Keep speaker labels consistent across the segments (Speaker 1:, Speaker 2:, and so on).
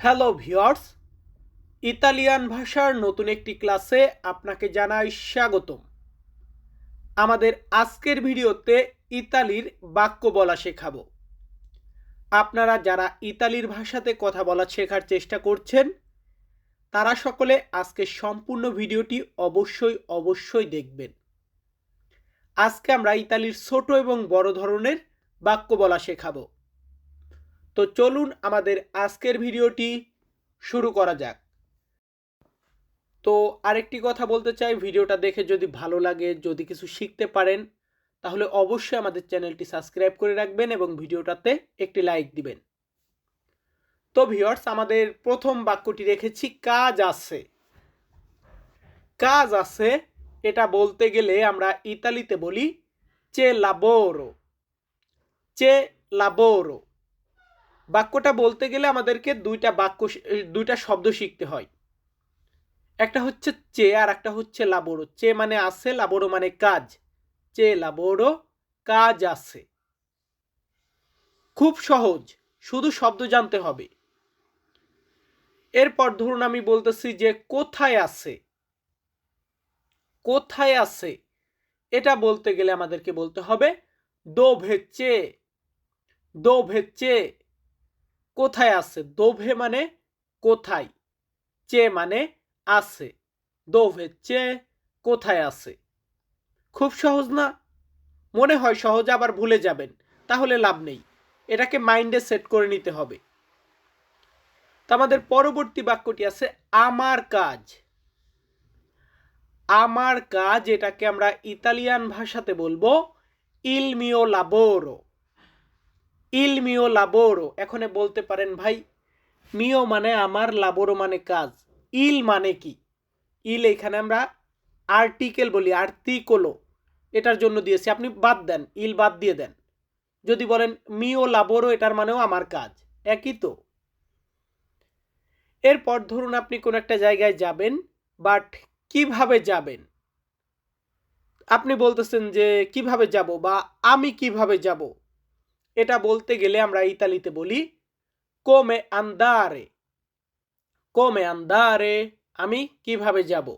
Speaker 1: Hello viewers Italian ভাষার নতুন একটি ক্লাসে আপনাকে জানাই স্বাগতম। আমাদের আজকের ভিডিওতে ইতালির বাক্য বলা শেখাবো। আপনারা যারা ইতালির ভাষাতে কথা বলা শেখার চেষ্টা করছেন, তারা সকলে আজকে সম্পূর্ণ ভিডিওটি অবশ্যই অবশ্যই দেখবেন। আজকে আমরা ইতালির ছোট এবং বড় ধরনের বাক্য বলা শেখাবো। তো চলুন আমাদের আজকের ভিডিওটি শুরু করা যাক। তো আরেকটি কথা বলতে চাই, ভিডিওটা দেখে যদি ভালো লাগে, যদি কিছু শিখতে পারেন, তাহলে অবশ্যই আমাদের চ্যানেলটি সাবস্ক্রাইব করে রাখবেন এবং ভিডিওটাতে একটি লাইক দিবেন। তো ভিওর্স আমাদের প্রথম বাক্যটি রেখেছি, কাজ আছে। কাজ আছে, এটা বলতে গেলে আমরা ইতালিতে বলি চে লাবোরো চে লাবোরো বাক্যটা বলতে গেলে আমাদেরকে দুইটা বাক্য দুইটা শব্দ শিখতে হয়। একটা হচ্ছে চে আর একটা হচ্ছে লাবোরো চে মানে আছে লাবোরো মানে কাজ। চে লাবোরো কাজ আছে। খুব সহজ, শুধু শব্দ জানতে হবে। এরপর ধরুন আমি বলতেছি যে কোথায় আছে? কোথায় আছে? এটা বলতে গেলে আমাদেরকে বলতে হবে, দো ভেচ্চে। দো ভেচ্চে। কোথায় আছে? দোভে মানে কোথায়? চে মানে আছে। দোভে, চে কোথায় আছে? খুব সহজ না? মনে হয় সহজ, আবার ভুলে যাবেন। তাহলে লাভ নেই। এটাকে মাইন্ডে সেট করে নিতে হবে। তো আমাদের পরবর্তী বাক্যটি আছে, আমার কাজ। আমার কাজ এটাকে আমরা ইতালিয়ান ভাষাতে বলব ইল মিও লাবোরো ইল মিও লাবোরো। এখানে বলতে পারেন, ভাই, মিও মানে আমার, লাবোরো মানে কাজ। ইল মানে কি? ইল এখানে আমরা আর্টিকেল বলি, আর্টিকলো। এটার জন্য দিয়েছি। আপনি বাদ দেন, ইল বাদ দিয়ে দেন। যদি বলেন, মিও লাবোরো, এটার মানেও আমার কাজ। একই তো। এরপর ধরুন আপনি কোন একটা জায়গায় যাবেন, বাট কীভাবে যাবেন? আপনি বলতেছেন যে, কীভাবে যাব? বা, আমি কীভাবে যাব? এটা বলতে গেলে আমরা ইতালিতে বলি কোমে আন্দারে কোমে আন্দারে আমি কীভাবে যাব?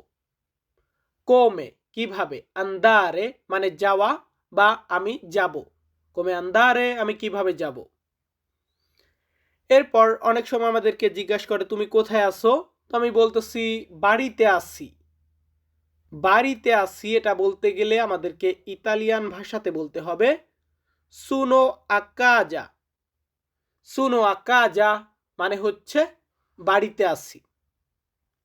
Speaker 1: কোমে কীভাবে আন্দারে মানে যাওয়া বা আমি যাব। কোমে আন্দারে আমি কীভাবে যাব? এরপর অনেক সময় আমাদেরকে জিজ্ঞাসা করে, তুমি কোথায় আসো তো আমি বলতেছি, বাড়িতে আসি বাড়িতে আসি এটা বলতে গেলে আমাদেরকে ইতালিয়ান ভাষাতে বলতে হবে। সুনো আকাজা সুনো আকাজা মানে হচ্ছে বাড়িতে আসি।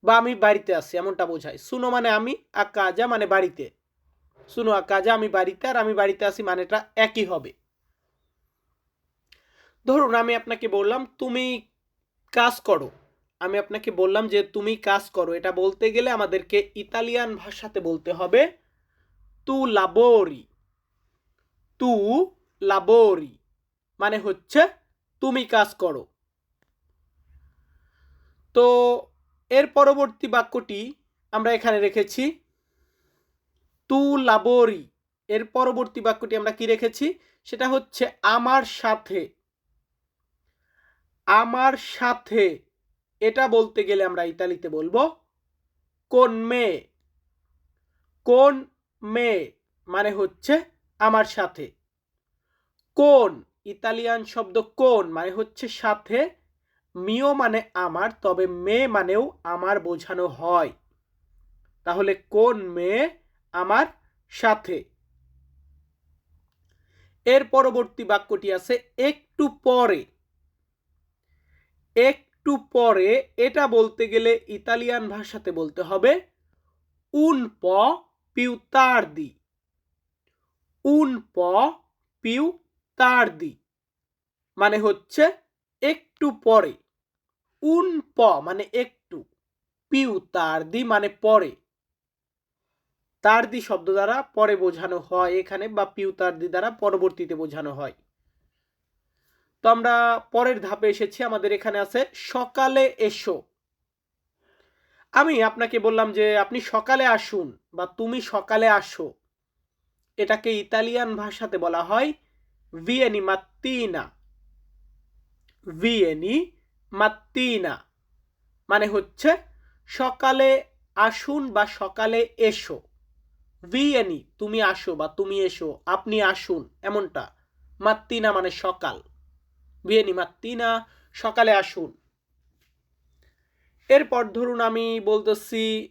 Speaker 1: বা আমি বাড়িতে আসি, এমনটা বোঝায়। সুনো মানে আমি আকাজা মানে বাড়িতে। সুনো আকাজা আমি বাড়িতে, আর আমি বাড়িতে আসি মানেটা একই হবে। ধরুন, আমি আপনাকে বললাম, তুমি কাজ করো। আমি আপনাকে বললাম যে, তুমি কাজ করো। এটা বলতে গেলে আমাদেরকে ইতালিয়ান ভাষাতে বলতে হবে, তু লাবোরি তু লাবোরি মানে হচ্ছে তুমি কাজ করো। তো এর পরবর্তী বাক্যটি আমরা এখানে রেখেছি, তু লাবোরি এর পরবর্তী বাক্যটি আমরা কি রেখেছি? সেটা হচ্ছে আমার সাথে। আমার সাথে। এটা বলতে গেলে আমরা ইতালিতে বলব কোন মেয়ে কোন মেয়ে মানে হচ্ছে আমার সাথে। কোন? ইতালিয়ান শব্দ কোন? মানে হচ্ছে সাথে। মিও মানে আমার, তবে মেয়ে মানেও আমার বোঝানো হয়। তাহলে কোন মেয়ে আমার সাথে? এর পরবর্তী বাক্যটি আছে একটু পরে। একটু পরে এটা বলতে গেলে ইতালিয়ান ভাষাতে বলতে হবে উন প পিউ তার্দি উন প পিউ তার্দি মানে হচ্ছে একটু পরে। উন প মানে একটু। পিউ তার্দি মানে পরে। তার্দি শব্দ দ্বারা পরে বোঝানো হয় এখানে বা পিউ তার্দি দ্বারা পরবর্তীতে বোঝানো হয়। তো আমরা পরের ধাপে এসেছি, আমাদের এখানে আছে সকালে এসো। আমি আপনাকে বললাম যে আপনি সকালে আসুন বা তুমি সকালে আসো। এটাকে ইতালিয়ান ভাষাতে বলা হয় ভিয়েনি মাত্তিনা ভিয়েনি মাত্তিনা মানে হচ্ছে সকালে আসুন বা সকালে এসো। ভিএনি তুমি আসো বা তুমি এসো, আপনি আসুন, এমনটা। মাত্তিনা মানে সকাল। ভিএনি মাত্তিনা সকালে আসুন। এরপর ধরুন আমি বলতেছি,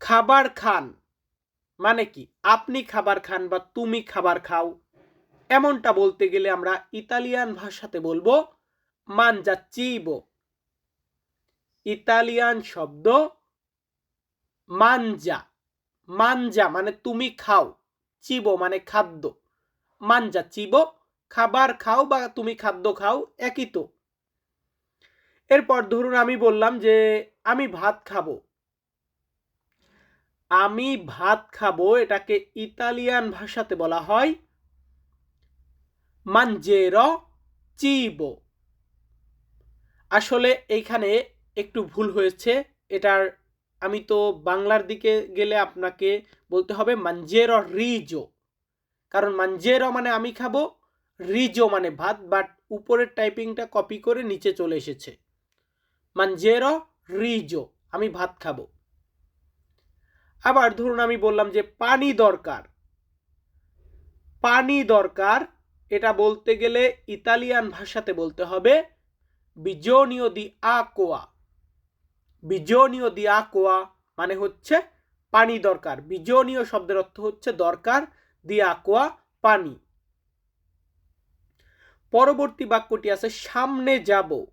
Speaker 1: খাবার খান। মানে কি? আপনি খাবার খান বা তুমি খাবার খাও। এমনটা বলতে গেলে আমরা ইতালিয়ান ভাষাতে বলব মানজা চিবো ইতালিয়ান শব্দ মানজা মানজা মানে তুমি খাও চিবো মানে খাদ্য মানজা চিবো খাবার খাও বা তুমি খাদ্য খাও একই তো। এরপর ধরুন আমি বললাম যে, আমি ভাত খাব আমি ভাত খাব এটাকে ইতালিয়ান ভাষাতে বলা হয় মানজের চিবো। আসলে এইখানে একটু ভুল হয়েছে। এটার, আমি তো বাংলার দিকে গেলে আপনাকে বলতে হবে মানজের রিজো। কারণ মানজের মানে আমি খাব, রিজো মানে ভাত, বাট উপরের টাইপিংটা কপি করে নিচে চলে এসেছে। মানজের রিজো, আমি ভাত খাব। আবার ধরুন আমি বললাম যে পানি দরকার। পানি দরকার এটা বলতে গেলে ইতালিয়ান ভাষাতে বলতে হবে বিজনীয় দি আকোয়া। বিজনীয় দি আকোয়া মানে হচ্ছে পানি দরকার। বিজনীয় শব্দের অর্থ হচ্ছে দরকার, দি আকোয়া পানি। পরবর্তী বাক্যটি আছে, সামনে যাব।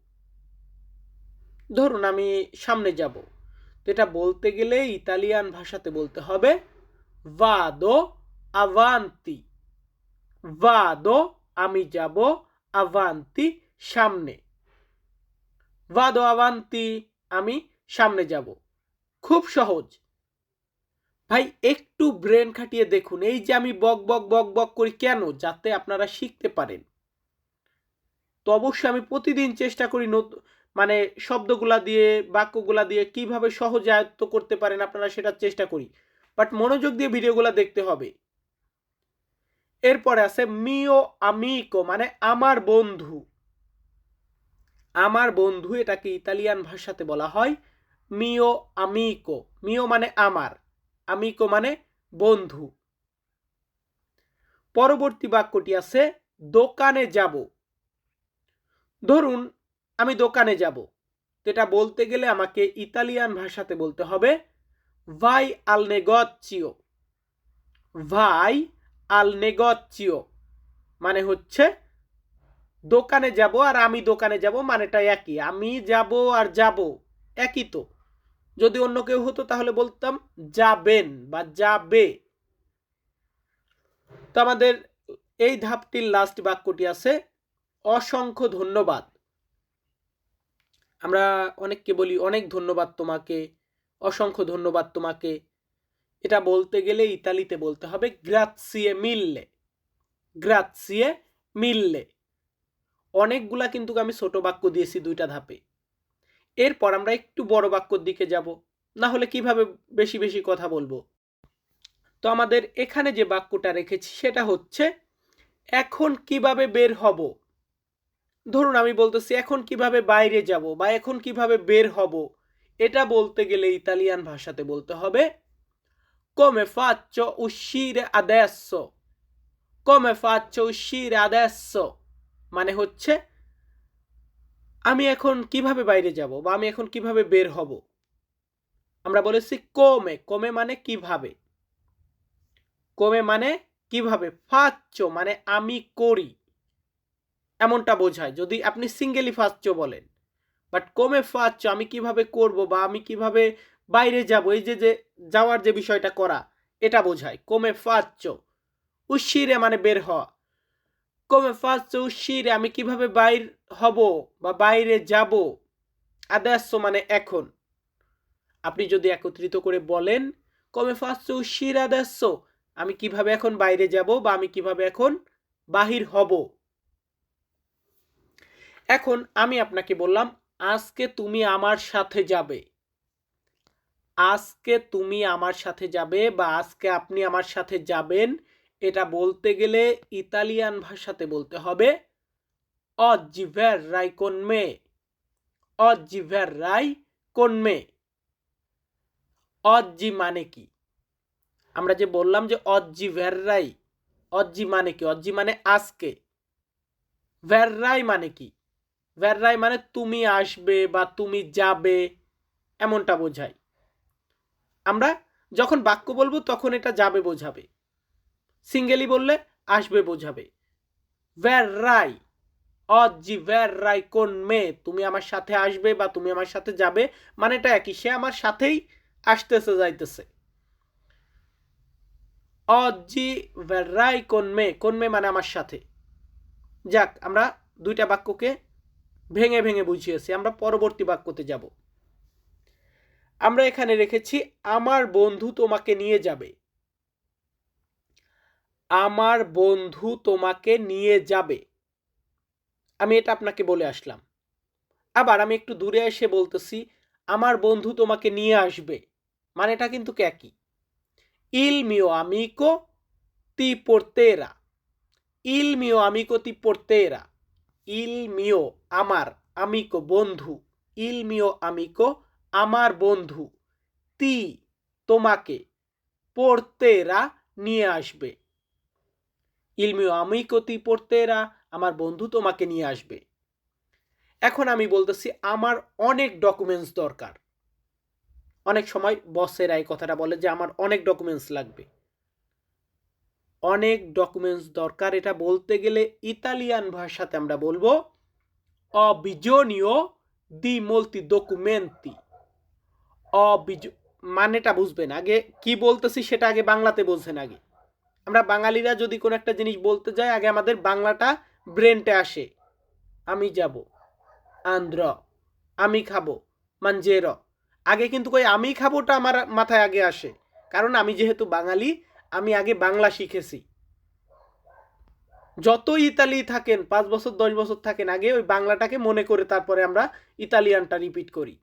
Speaker 1: ধরুন আমি সামনে যাব। তো এটা বলতে গেলে ইতালিয়ান ভাষাতে বলতে হবে ভাদো আভান্তি ভাদো আমি যাব আভান্তি সামনে ভাদো আভান্তি আমি সামনে যাব খুব সহজ। ভাই, একটু ব্রেন খাটিয়ে দেখুন, এই যে আমি বক বক বক বক করি কেন, যাতে আপনারা শিখতে পারেন। তো অবশ্যই আমি প্রতিদিন চেষ্টা করি নতুন মানে শব্দগুলা দিয়ে, বাক্যগুলা দিয়ে কীভাবে সহজে আয়ত্ত করতে পারেন আপনারা সেটা চেষ্টা করি। বাট মনোযোগ দিয়ে ভিডিওগুলো দেখতে হবে। এরপরে আছে মিও আমিকো মানে আমার বন্ধু। আমার বন্ধু, এটাকে ইতালিয়ান ভাষাতে বলা হয় মিও আমিকো। মিও মানে আমার, আমিকো মানে বন্ধু। পরবর্তী বাক্যটি আছে দোকানে যাব। ধরুন, আমি দোকানে যাব। এটা বলতে গেলে আমাকে ইতালিয়ান ভাষাতে বলতে হবে ভাই আল নেগচিও ভাই আল নেগচিও মানে হচ্ছে দোকানে যাব আর আমি দোকানে যাব মানেটা একই। আমি যাব আর যাব একই তো। যদি অন্য কেউ হতো তাহলে বলতাম যাবেন বা যাবে। তো আমাদের এই ধাপটির লাস্ট বাক্যটি আছে, অসংখ্য ধন্যবাদ। আমরা অনেককে বলি, অনেক ধন্যবাদ তোমাকে, অসংখ্য ধন্যবাদ তোমাকে। এটা বলতে গেলে ইতালিতে বলতে হবে গ্রাৎসিয়ে মিললে গ্রাৎসিয়ে মিললে অনেকগুলা কিন্তু আমি ছোট বাক্য দিয়েছি দুইটা ধাপে। এরপর আমরা একটু বড় বাক্যর দিকে যাব। না হলে কীভাবে বেশি বেশি কথা বলব? তো আমাদের এখানে যে বাক্যটা রেখেছি সেটা হচ্ছে, এখন কীভাবে বের হব? ধরুন আমি বলতেছি, এখন কীভাবে বাইরে যাব বা এখন কীভাবে বের হব? এটা বলতে গেলে ইতালিয়ান ভাষাতে বলতে হবে come faccio uscire adesso? Come faccio uscire adesso? মানে হচ্ছে, আমি এখন কীভাবে বাইরে যাব বা আমি এখন কীভাবে বের হব? আমরা বলেছি কমে কমে মানে কীভাবে? কমে মানে কীভাবে? ফাচ্চ মানে আমি করি। এমনটা বোঝায়, যদি আপনি সিঙ্গেলি ফাচ্চ বলেন। বাট কমে ফাচ্চ আমি কীভাবে করব বা আমি কীভাবে বাইরে যাব, এই যে যে যাওয়ার যে বিষয়টা করা, এটা বোঝায়। কমে ফাচ্চ উশিরে মানে বের হওয়া। কমে ফাচ্চ উশিরে, আমি কীভাবে বাইর হব বা বাইরে যাব? আদাস্য মানে এখন। আপনি যদি একত্রিত করে বলেন, কমে ফাচ্চ উশির আদাস্য আমি কীভাবে এখন বাইরে যাব বা আমি কীভাবে এখন বাহির হব? এখন আমি আপনাকে বললাম, আজকে তুমি আমার সাথে যাবে। আজকে তুমি আমার সাথে যাবে বা আজকে আপনি আমার সাথে যাবেন, এটা বলতে গেলে ইতালিয়ান ভাষাতে বলতে হবে। অজিভের রাইকন মে? oggi verrai con me oggi মানে কি? আমরা যে বললাম যে oggi verrai oggi মানে কি? oggi মানে আজকে। verrai মানে কি? verrai মানে তুমি আসবে বা তুমি যাবে, এমনটা বোঝায়। আমরা যখন বাক্য বলব, তখন এটা যাবে বোঝাবে। সিঙ্গেলি বললে আসবে বোঝাবে। Verrai oggi verrai con me তুমি আমার সাথে আসবে বা তুমি আমার সাথে যাবে? মানে এটা একই, সে আমার সাথেই আসতেছে, যাইতেছে। অজি ভ্যার রাই? কোন me কোন me মানে আমার সাথে? যাক, আমরা দুইটা বাক্যকে ভেঙে ভেঙে বুঝিয়েছি। আমরা পরবর্তী বাক্যতে যাব। আমরা এখানে রেখেছি, আমার বন্ধু তোমাকে নিয়ে যাবে। আমার বন্ধু তোমাকে নিয়ে যাবে। আমি এটা আপনাকে বলে আসলাম। আবার আমি একটু দূরে এসে বলতেছি, আমার বন্ধু তোমাকে নিয়ে আসবে। মানে এটা কিন্তু একই? ইল মিও আমিকো তি porterà ইল মিও আমিকো তি porterà ইল মিও আমার আমিকো বন্ধু। ইল মিও আমিকো আমার বন্ধু, তি তোমাকে porterà নিয়ে আসবে। ইল মিও আমিকো তি porterà আমার বন্ধু তোমাকে নিয়ে আসবে। এখন আমি বলতেছি আমার অনেক ডকুমেন্টস দরকার। অনেক সময় বসেরা এই কথাটা বলে যে আমার অনেক ডকুমেন্টস লাগবে। অনেক ডকুমেন্টস দরকার, এটা বলতে গেলে ইতালিয়ান ভাষাতে আমরা বলব, অবিজনীয় দি মোলতি ডকুমেন্টি অবিজ, মানেটা বুঝবেন। আগে কি বলতেছি সেটা আগে বাংলাতে বলছেন আগে। আমরা বাঙালিরা যদি কোনো একটা জিনিস বলতে যাই, আগে আমাদের বাংলাটা ব্রেনটে আসে। আমি যাব আন্ধ্র আমি খাব মানজের আগে কিন্তু কই আমি খাবোটা আমার মাথায় আগে আসে। কারণ আমি যেহেতু বাঙালি, আমি আগে বাংলা শিখেছি। যতই ইতালি থাকেন, পাঁচ বছর, দশ বছর থাকেন, আগে ওই বাংলাটাকে মনে করে তারপরে আমরা ইতালিয়ানটা রিপিট করি।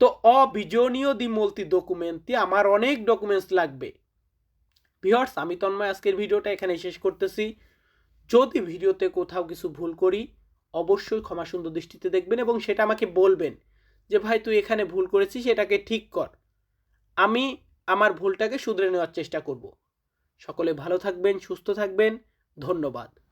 Speaker 1: তো অবিজনীয় দি মলতি ডকুমেন্টটি আমার অনেক ডকুমেন্টস লাগবে। ভিওর্স আমি তন্ময়, আজকের ভিডিওটা এখানে শেষ করতেছি। যদি ভিডিওতে কোথাও কিছু ভুল করি, অবশ্যই ক্ষমা সুন্দর দৃষ্টিতে দেখবেন এবং সেটা আমাকে বলবেন যে, ভাই, তুই এখানে ভুল করেছিস, এটাকে ঠিক কর। আমি আমার ভুলটাকে শুধরে নেওয়ার চেষ্টা করব। সকলে ভালো থাকবেন, সুস্থ থাকবেন। ধন্যবাদ।